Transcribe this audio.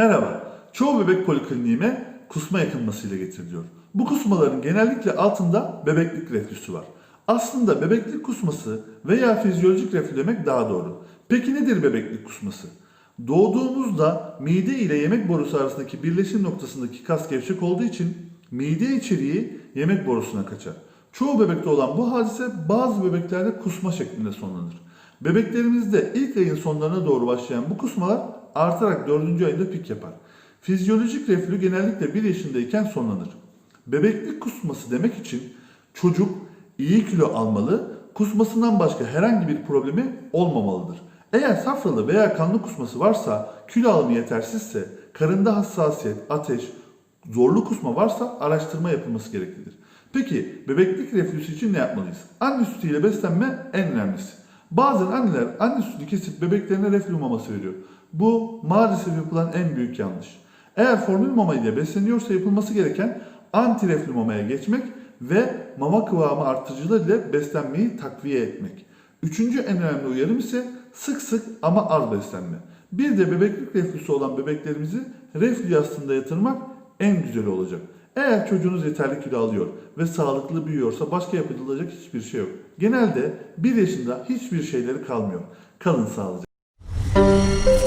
Merhaba. Çoğu bebek polikliniğime kusma yakınmasıyla getiriliyor. Bu kusmaların genellikle altında bebeklik reflüsü var. Aslında bebeklik kusması veya fizyolojik reflü demek daha doğru. Peki nedir bebeklik kusması? Doğduğumuzda mide ile yemek borusu arasındaki birleşim noktasındaki kas gevşek olduğu için mide içeriği yemek borusuna kaçar. Çoğu bebekte olan bu hadise bazı bebeklerde kusma şeklinde sonlanır. Bebeklerimizde ilk ayın sonlarına doğru başlayan bu kusmalar artarak 4. ayında pik yapar. Fizyolojik reflü genellikle 1 yaşındayken sonlanır. Bebeklik kusması demek için çocuk iyi kilo almalı, kusmasından başka herhangi bir problemi olmamalıdır. Eğer safralı veya kanlı kusması varsa, kilo alımı yetersizse, karında hassasiyet, ateş, zorlu kusma varsa araştırma yapılması gereklidir. Peki bebeklik reflüsü için ne yapmalıyız? Anne sütüyle beslenme en önemlisi. Bazen anneler anne sütünü kesip bebeklerine reflü maması veriyor. Bu maalesef yapılan en büyük yanlış. Eğer formül mama ile besleniyorsa yapılması gereken anti reflü mamaya geçmek ve mama kıvamı artırıcılar ile beslenmeyi takviye etmek. Üçüncü en önemli uyarım ise sık sık ama az beslenme. Bir de bebeklik reflüsü olan bebeklerimizi reflü yastığında yatırmak en güzeli olacak. Eğer çocuğunuz yeterli kilo alıyor ve sağlıklı büyüyorsa başka yapılacak hiçbir şey yok. Genelde 1 yaşında hiçbir şeyleri kalmıyor. Kalın sağlıcakla.